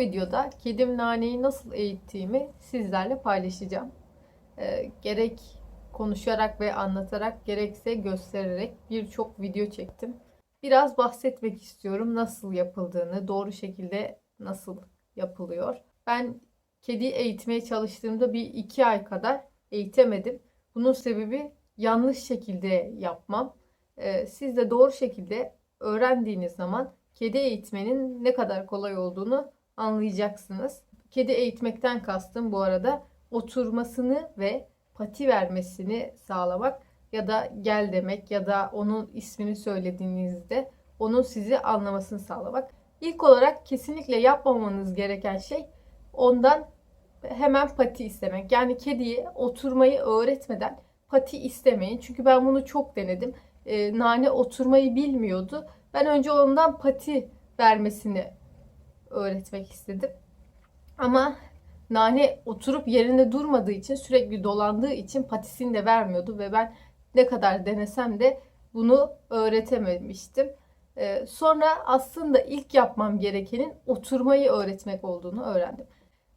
Videoda kedim Nane'yi nasıl eğittiğimi sizlerle paylaşacağım. Ee, gerek konuşarak ve anlatarak gerekse göstererek birçok video çektim. Biraz bahsetmek istiyorum nasıl yapıldığını, doğru şekilde nasıl yapılıyor. Ben kedi eğitmeye çalıştığımda bir iki ay kadar eğitemedim. Bunun sebebi yanlış şekilde yapmam. Ee, siz de doğru şekilde öğrendiğiniz zaman kedi eğitmenin ne kadar kolay olduğunu anlayacaksınız. Kedi eğitmekten kastım bu arada oturmasını ve pati vermesini sağlamak ya da gel demek ya da onun ismini söylediğinizde onun sizi anlamasını sağlamak. İlk olarak kesinlikle yapmamanız gereken şey ondan hemen pati istemek. Yani kediye oturmayı öğretmeden pati istemeyin. Çünkü ben bunu çok denedim. Ee, nane oturmayı bilmiyordu. Ben önce ondan pati vermesini öğretmek istedim. Ama Nane oturup yerinde durmadığı için sürekli dolandığı için patisini de vermiyordu ve ben ne kadar denesem de bunu öğretememiştim. Ee, sonra aslında ilk yapmam gerekenin oturmayı öğretmek olduğunu öğrendim.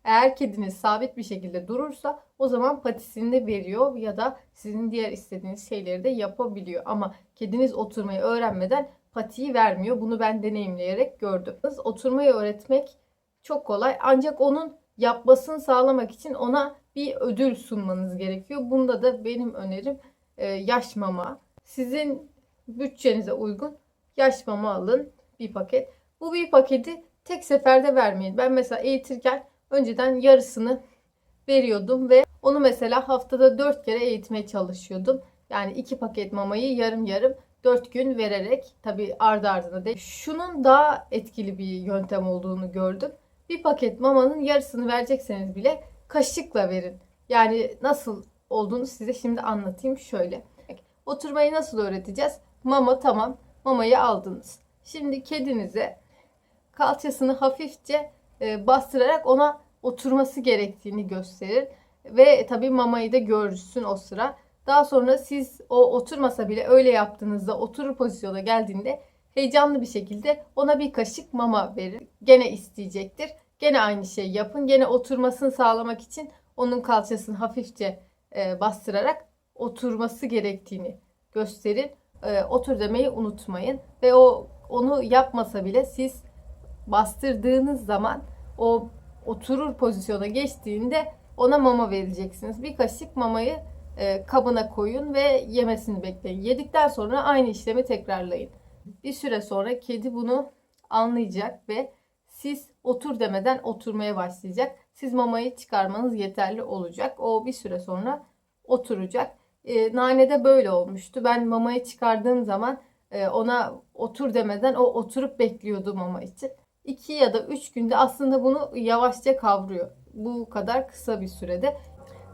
Eğer kediniz sabit bir şekilde durursa o zaman patisini de veriyor ya da sizin diğer istediğiniz şeyleri de yapabiliyor. Ama kediniz oturmayı öğrenmeden patiyi vermiyor. Bunu ben deneyimleyerek gördüm. Oturmayı öğretmek çok kolay ancak onun yapmasını sağlamak için ona bir ödül sunmanız gerekiyor. Bunda da benim önerim e, yaş mama. Sizin bütçenize uygun yaş mama alın bir paket. Bu bir paketi tek seferde vermeyin. Ben mesela eğitirken önceden yarısını veriyordum ve onu mesela haftada 4 kere eğitmeye çalışıyordum. Yani iki paket mamayı yarım yarım 4 gün vererek tabi ardı ardına değil. Şunun daha etkili bir yöntem olduğunu gördüm. Bir paket mamanın yarısını verecekseniz bile kaşıkla verin. Yani nasıl olduğunu size şimdi anlatayım şöyle. Oturmayı nasıl öğreteceğiz? Mama tamam. Mamayı aldınız. Şimdi kedinize kalçasını hafifçe e, bastırarak ona oturması gerektiğini gösterir. Ve tabii mamayı da görsün o sıra. Daha sonra siz o oturmasa bile öyle yaptığınızda oturur pozisyona geldiğinde heyecanlı bir şekilde ona bir kaşık mama verin. Gene isteyecektir. Gene aynı şeyi yapın. Gene oturmasını sağlamak için onun kalçasını hafifçe e, bastırarak oturması gerektiğini gösterin. E, otur demeyi unutmayın. Ve o onu yapmasa bile siz bastırdığınız zaman o oturur pozisyona geçtiğinde ona mama vereceksiniz. Bir kaşık mamayı e, kabına koyun ve yemesini bekleyin. Yedikten sonra aynı işlemi tekrarlayın. Bir süre sonra kedi bunu anlayacak ve siz otur demeden oturmaya başlayacak. Siz mamayı çıkarmanız yeterli olacak. O bir süre sonra oturacak. E, Nane'de böyle olmuştu. Ben mamayı çıkardığım zaman e, ona otur demeden o oturup bekliyordu mama için. 2 ya da 3 günde aslında bunu yavaşça kavruyor. Bu kadar kısa bir sürede.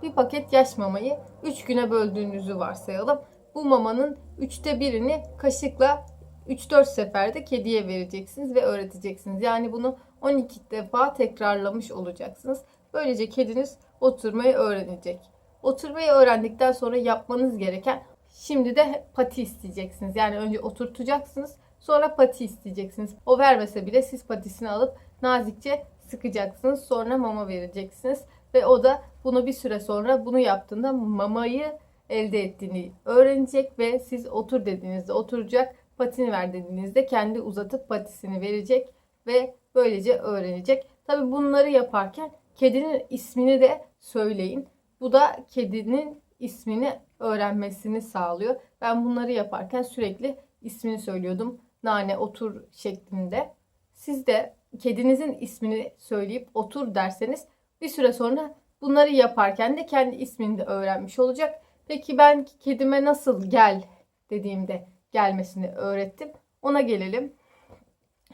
Bir paket yaş mamayı 3 güne böldüğünüzü varsayalım. Bu mamanın 3'te birini kaşıkla 3-4 seferde kediye vereceksiniz ve öğreteceksiniz. Yani bunu 12 defa tekrarlamış olacaksınız. Böylece kediniz oturmayı öğrenecek. Oturmayı öğrendikten sonra yapmanız gereken şimdi de pati isteyeceksiniz. Yani önce oturtacaksınız sonra pati isteyeceksiniz. O vermese bile siz patisini alıp nazikçe sıkacaksınız. Sonra mama vereceksiniz. Ve o da bunu bir süre sonra bunu yaptığında mamayı elde ettiğini öğrenecek ve siz otur dediğinizde oturacak, patini ver dediğinizde kendi uzatıp patisini verecek ve böylece öğrenecek. Tabi bunları yaparken kedinin ismini de söyleyin. Bu da kedinin ismini öğrenmesini sağlıyor. Ben bunları yaparken sürekli ismini söylüyordum. Nane otur şeklinde. Siz de kedinizin ismini söyleyip otur derseniz bir süre sonra bunları yaparken de kendi ismini de öğrenmiş olacak. Peki ben kedime nasıl gel dediğimde gelmesini öğrettim. Ona gelelim.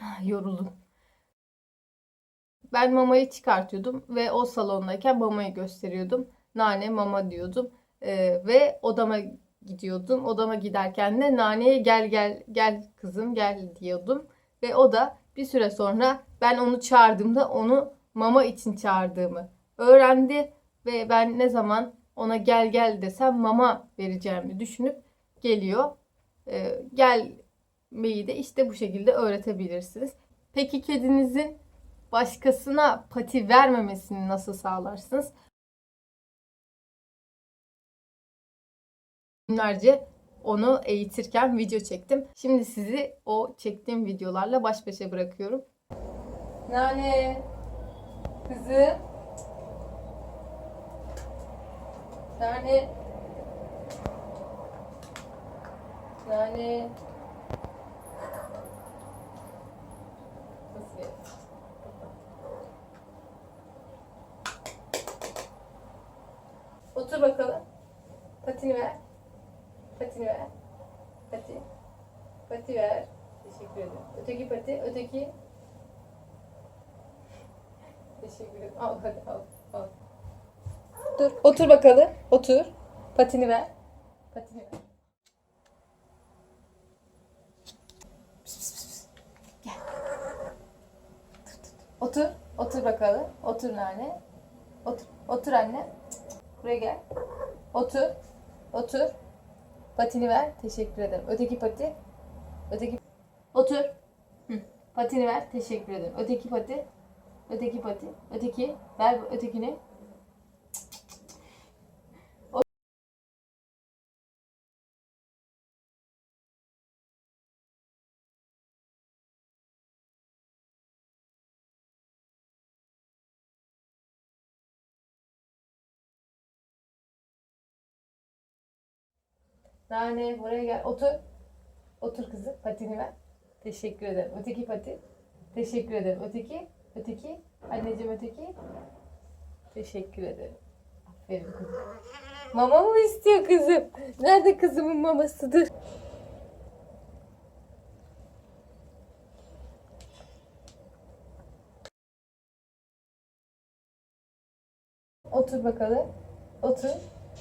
Ah, Yoruldum. Ben mamayı çıkartıyordum ve o salondayken mamayı gösteriyordum. Nane mama diyordum. Ee, ve odama gidiyordum. Odama giderken de naneye gel gel gel kızım gel diyordum. Ve o da bir süre sonra ben onu çağırdığımda onu mama için çağırdığımı öğrendi. Ve ben ne zaman ona gel gel desem mama vereceğimi düşünüp geliyor. Ee, gelmeyi de işte bu şekilde öğretebilirsiniz. Peki kedinizin başkasına pati vermemesini nasıl sağlarsınız? Günlerce onu eğitirken video çektim. Şimdi sizi o çektiğim videolarla baş başa bırakıyorum. Nane, kızım. Nane. Nane. Nasıl bir- Otur bakalım. Patini ver. Patini ver. Pati. Pati ver. Teşekkür ederim. Öteki pati. Öteki. Teşekkür ederim. Al hadi al. al. Dur. Otur bakalım. Otur. Patini ver. Patini ver. Otur. Otur bakalım. Otur nane. Otur. Otur anne. Cık, cık. Buraya gel. Otur. Otur. Patini ver. Teşekkür ederim. Öteki pati. Öteki. Otur. Hı. Patini ver. Teşekkür ederim. Öteki pati. Öteki pati. Öteki. Ver ötekini. O- Nane buraya gel. Otur. Otur kızım. Patini ver. Teşekkür ederim. Öteki pati. Teşekkür ederim. Öteki. Öteki. Anneciğim öteki. Teşekkür ederim. Aferin kızım. Mama mı istiyor kızım? Nerede kızımın mamasıdır? Otur bakalım. Otur.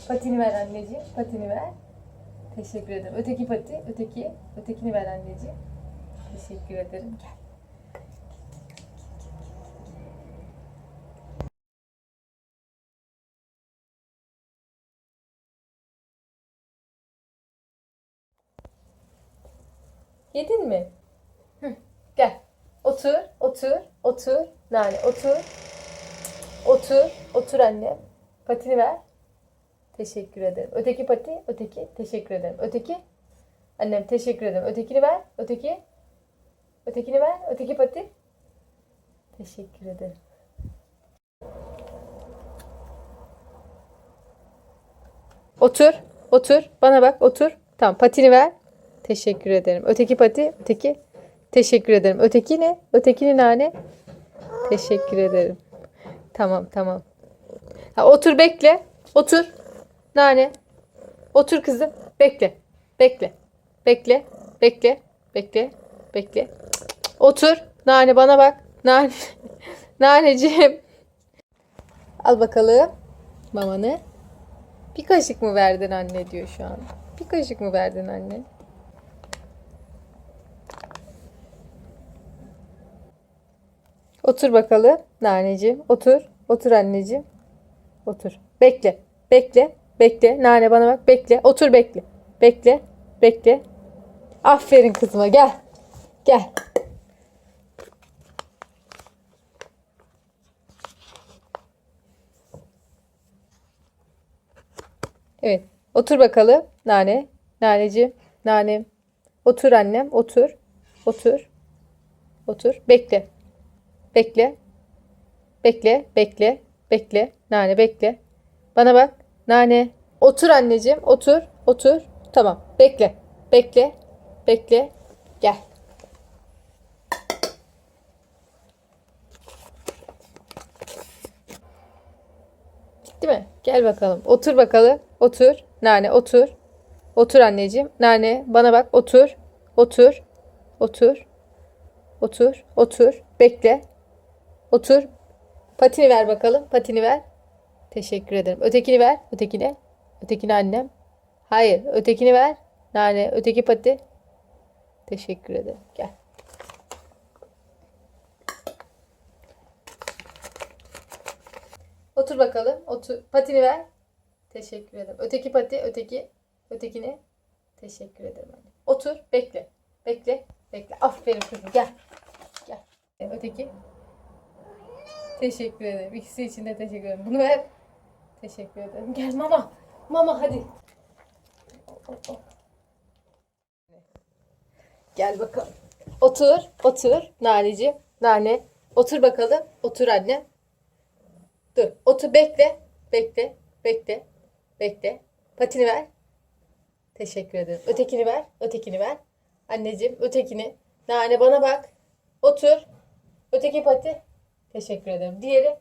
Patini ver anneciğim. Patini ver. Teşekkür ederim. Öteki pati. Öteki. Ötekini ver anneciğim. Teşekkür ederim. Gel. Yedin mi? Hı. Gel. Otur, otur, otur. Nane, otur. Otur, otur anne. Patini ver. Teşekkür ederim. Öteki pati, öteki. Teşekkür ederim. Öteki. Annem teşekkür ederim. Ötekini ver. Öteki. Ötekini ver. Öteki pati. Teşekkür ederim. Otur. Otur. Bana bak. Otur. Tamam. Patini ver. Teşekkür ederim. Öteki pati. Öteki. Teşekkür ederim. Öteki ne? Ötekini nane. Teşekkür ederim. Tamam tamam. Ha, otur bekle. Otur. Nane. Otur kızım. Bekle. Bekle. Bekle. Bekle. Bekle. Bekle. Otur. Nane bana bak. Nane. Naneciğim. Al bakalım mamanı. Bir kaşık mı verdin anne diyor şu an. Bir kaşık mı verdin anne? Otur bakalım naneciğim. Otur. Otur anneciğim. Otur. Bekle. Bekle. Bekle. Nane bana bak. Bekle. Otur bekle. Bekle. Bekle. Aferin kızıma. Gel. Gel. Evet. Otur bakalım. Nane. Naneciğim. Nanem. Otur annem. Otur. Otur. Otur. Bekle. Bekle. Bekle. Bekle. Bekle. Nane bekle. Bana bak. Nane. Otur anneciğim. Otur. Otur. Tamam. Bekle. Bekle. Bekle. Gel. Bitti mi? Gel bakalım. Otur bakalım. Otur. Nane otur. Otur anneciğim. Nane bana bak. Otur. Otur. Otur. Otur. Otur. Bekle. Otur. Patini ver bakalım. Patini ver. Teşekkür ederim. Ötekini ver. Ötekine. Ötekini annem. Hayır. Ötekini ver. Nane. Öteki pati. Teşekkür ederim. Gel. Otur bakalım. Otur. Patini ver. Teşekkür ederim. Öteki pati. Öteki. Ötekine. Teşekkür ederim anne. Otur. Bekle. Bekle. Bekle. Aferin kızım. Gel. Gel. Öteki. Teşekkür ederim. İkisi için de teşekkür ederim. Bunu ver. Teşekkür ederim. Gel mama. Mama hadi. Gel bakalım. Otur, otur Naneciğim. Nane. Otur bakalım. Otur anne. Dur. Otur bekle. Bekle. Bekle. Bekle. Patini ver. Teşekkür ederim. Ötekini ver. Ötekini ver. Anneciğim ötekini. Nane bana bak. Otur. Öteki pati. Teşekkür ederim. Diğeri.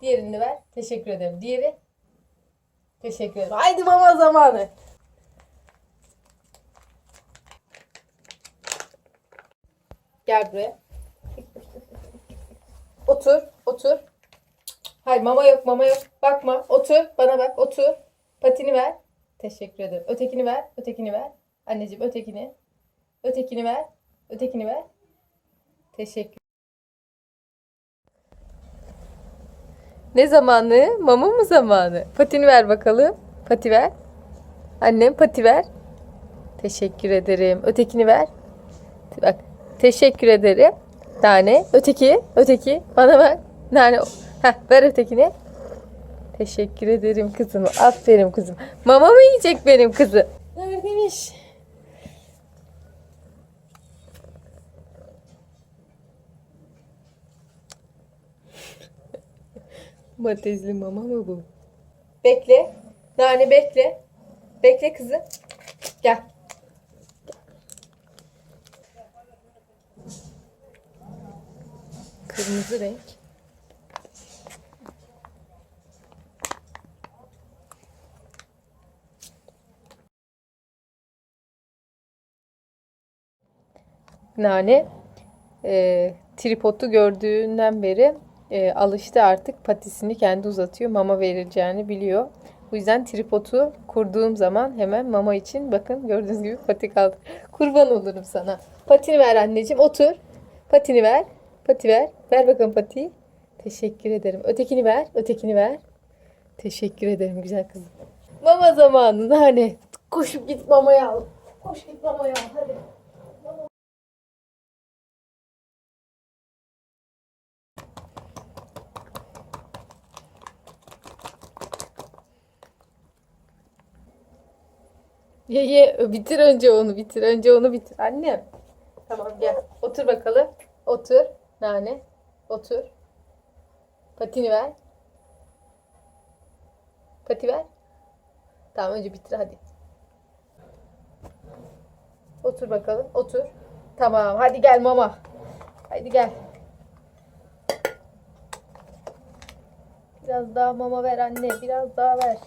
Diğerini ver. Teşekkür ederim. Diğeri. Teşekkür ederim. Haydi mama zamanı. Gel buraya. Otur, otur. Hayır mama yok, mama yok. Bakma, otur. Bana bak, otur. Patini ver. Teşekkür ederim. Ötekini ver, ötekini ver. Anneciğim ötekini. Ötekini ver. Ötekini ver. Teşekkür. Ne zamanı? Mama mı zamanı? Patini ver bakalım. Pati ver. Annem pati ver. Teşekkür ederim. Ötekini ver. Bak. Teşekkür ederim. Tane. Öteki. Öteki. Bana bak. Nane. Heh, ver ötekini. Teşekkür ederim kızım. Aferin kızım. Mama mı yiyecek benim kızı? Neredeymiş? Matezli mama mı bu? Bekle. Nane bekle. Bekle kızım. Gel. Kırmızı renk. Nane e, tripodu gördüğünden beri e, alıştı artık patisini kendi uzatıyor mama vereceğini biliyor. Bu yüzden tripodu kurduğum zaman hemen mama için bakın gördüğünüz gibi pati kaldı. Kurban olurum sana. Patini ver anneciğim otur. Patini ver. Pati ver. Ver bakalım patiyi. Teşekkür ederim. Ötekini ver. Ötekini ver. Teşekkür ederim güzel kızım. Mama zamanı hani. Koşup git mamayı al. Koş git mamayı al hadi. Ye ye bitir önce onu bitir önce onu bitir annem. Tamam gel otur bakalım. Otur nane otur. Patini ver. Pati ver. Tamam önce bitir hadi. Otur bakalım otur. Tamam hadi gel mama. Hadi gel. Biraz daha mama ver anne. Biraz daha ver.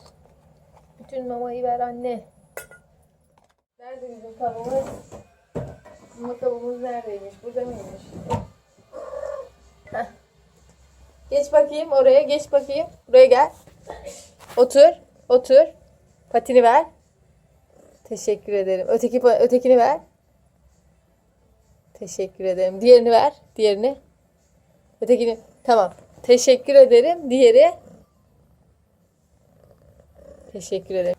Bütün mamayı ver anne. Nerede bizim tavuğumuz? Bizim tavuğumuz neredeymiş? Burada mıymış? Geç bakayım oraya. Geç bakayım. Buraya gel. Otur. Otur. Patini ver. Teşekkür ederim. Öteki ötekini ver. Teşekkür ederim. Diğerini ver. Diğerini. Ötekini. Tamam. Teşekkür ederim. Diğeri. Teşekkür ederim.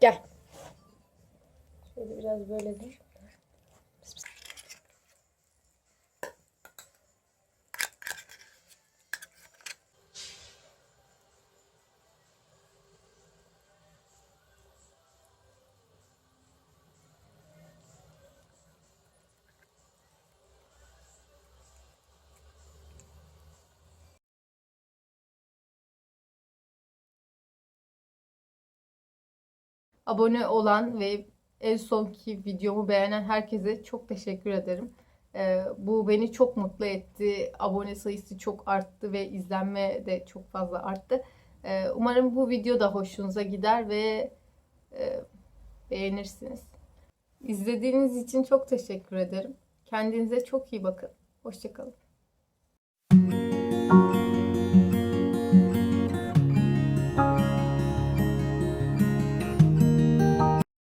Gel. Şöyle biraz böyle dur. Abone olan ve en sonki videomu beğenen herkese çok teşekkür ederim. Ee, bu beni çok mutlu etti. Abone sayısı çok arttı ve izlenme de çok fazla arttı. Ee, umarım bu video da hoşunuza gider ve e, beğenirsiniz. İzlediğiniz için çok teşekkür ederim. Kendinize çok iyi bakın. Hoşçakalın.